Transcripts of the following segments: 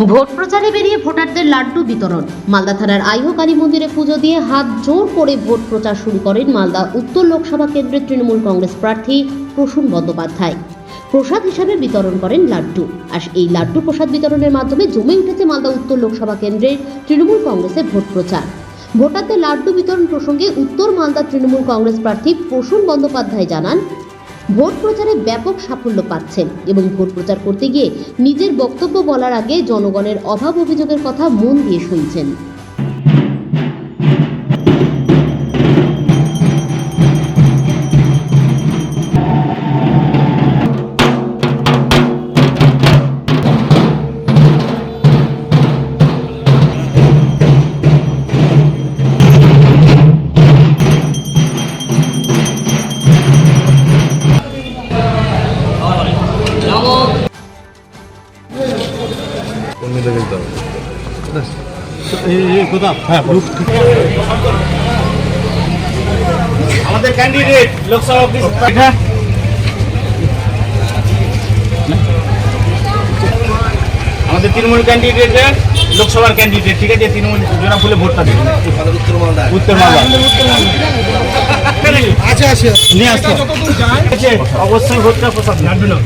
Vote প্রচারে বেরিয়ে ভোটারদের লাড্ডু বিতরণ। মালদা থানার আইহ কালী মন্দিরে পুজো দিয়ে হাত জোর করে ভোট প্রচার শুরু করেন মালদা উত্তর লোকসভা কেন্দ্রের তৃণমূল কংগ্রেস প্রার্থী প্রসূন বন্দ্যোপাধ্যায়। প্রসাদ হিসাবে বিতরণ করেন লাড্ডু। আর এই লাড্ডু প্রসাদ বিতরণের মাধ্যমে জমে উঠেছে মালদা উত্তর লোকসভা কেন্দ্রের তৃণমূল কংগ্রেসের ভোট প্রচার। ভোটারদের লাড্ডু বিতরণ প্রসঙ্গে উত্তর মালদা তৃণমূল কংগ্রেস প্রার্থী প্রসূন বন্দ্যোপাধ্যায় জানান ভোট প্রচারে ব্যাপক সাফল্য পাচ্ছেন এবং ভোট প্রচার করতে গিয়ে নিজের বক্তব্য বলার আগে জনগণের অভাব অভিযোগের কথা মন দিয়ে শুনছেন। আমাদের ক্যান্ডিডেট লোকসভা অফিস আমাদের তৃণমূল ক্যান্ডিডেটের লোকসভার ক্যান্ডিডেট ঠিক আছে? তৃণমূল জোড়া ফুলে ভোটটা দিন উত্তর মালদা। উত্তর মালদা। আছে আছে নিয়ে আসতে অবশ্যই ভোটটা প্রসাদ লাগবে হ্যাঁ, না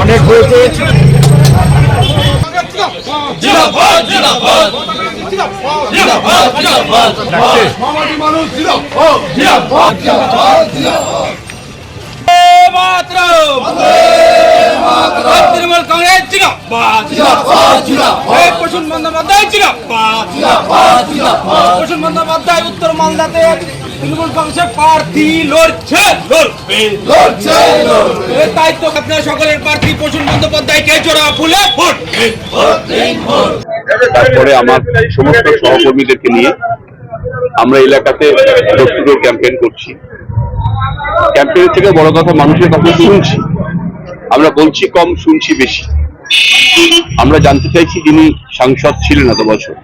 অনেক হয়েছে। তৃণমূল কংগ্রেস জিন্দাবাদ প্রসূন বন্দ্যোপাধ্যায় জিন্দাবাদ প্রসূন বন্দ্যোপাধ্যায় উত্তর মালদাতে তৃণমূল কংগ্রেসের প্রার্থী লড়ছে লড়বে এর দায়িত্ব আপনার সকলের প্রার্থী প্রসূন বন্দ্যোপাধ্যায়কে জোড়া ফুলে ভোট তারপরে আমার সমস্ত সহকর্মীদেরকে নিয়ে আমরা এলাকাতে ক্যাম্পেইন করছি। ক্যাম্পেইনের থেকে বড় কথা মানুষের কথা শুনছি। আমরা বলছি কম, শুনছি বেশি। আমরা জানতে চাইছি যিনি সাংসদ ছিলেন এত বছর,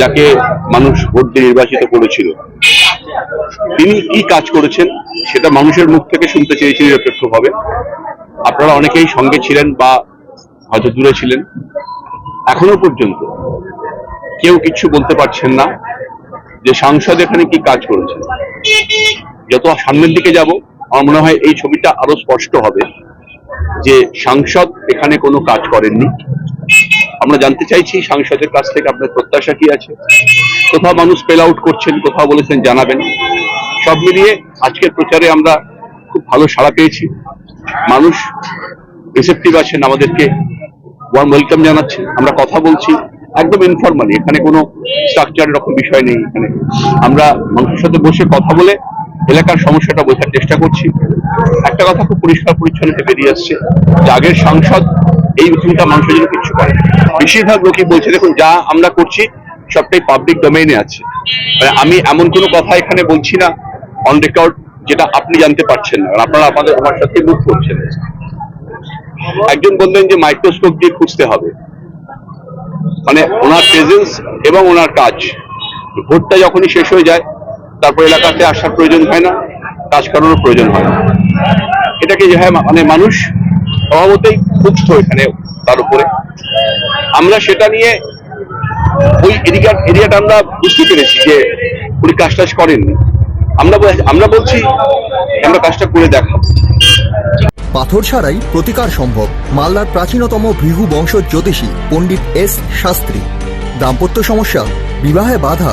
যাকে মানুষ ভোট দিয়ে নির্বাচিত করেছিল। তিনি কি কাজ করেছেন, সেটা মানুষের মুখ থেকে শুনতে চেয়েছি নিরপেক্ষভাবে। আপনারা অনেকেই সঙ্গে ছিলেন বা হয়তো দূরে ছিলেন। এখনও পর্যন্ত কেউ কিছু বলতে পারছেন না যে সাংসদ এখানে কি কাজ করেছেন। যত সামনের দিকে যাব, আমার মনে হয় এই ছবিটা আরও স্পষ্ট হবে। যে সাংসদ এখানে কোনো কাজ করেননি। আমরা জানতে চাইছি সাংসদের কাছ থেকে আপনার প্রত্যাশা কি আছে? কোথাও মানুষ স্পেল আউট করছেন, কোথাও বলেছেন জানাবেন। সব মিলিয়ে আজকের প্রচারে আমরা খুব ভালো সাড়া পেয়েছি। মানুষ রিসেপটিভ আছেন আমাদেরকে। ওয়ার্ম ওয়েলকাম জানাচ্ছি আমরা কথা বলছি একদম ইনফরমালি এখানে কোনো স্ট্রাকচার এরকম বিষয় নেই এখানে। আমরা মানুষের সাথে বসে কথা বলে এলাকার সমস্যাটা বোঝার চেষ্টা করছি। একটা কথা খুব পরিষ্কার পরিচ্ছন্নতা বেরিয়ে আসছে, যে আগের সাংসদ এই চিন্তা মানুষের জন্য কিছু করে বেশিরভাগ লোকই বলছে, দেখুন, যা আমরা করছি, সবটাই পাবলিক ডোমেইনে আছে। মানে আমি এমন কোনো কথা এখানে বলছি না অন রেকর্ড যেটা আপনি জানতে পারছেন না। আপনারা আমাদের আমার সাথে মুখ করছেন একজন বললেন যে মাইক্রোস্কোপ দিয়ে খুঁজতে হবে। মানে ওনার প্রেজেন্স এবং ওনার কাজ, ভোটটা যখনই শেষ হয়ে যায় তারপর এলাকাতে আসার প্রয়োজন হয় না, কাজ করানোর প্রয়োজন হয় না। এটাকে যে হয় মানে মানুষ স্বভাবতই ক্ষুব্ধ এখানে তার উপরে। আমরা সেটা নিয়ে ওই এরিয়া এরিয়াটা আমরা বুঝতে পেরেছি যে উনি কাজ টাজ করেননি আমরা আমরা বলছি, আমরা কাজটা করে দেখাবো। পাথর ছাড়াই প্রতিকার সম্ভব মালদার প্রাচীনতম ভৃগু বংশ জ্যোতিষী পণ্ডিত এস শাস্ত্রী। দাম্পত্য সমস্যা, বিবাহে বাধা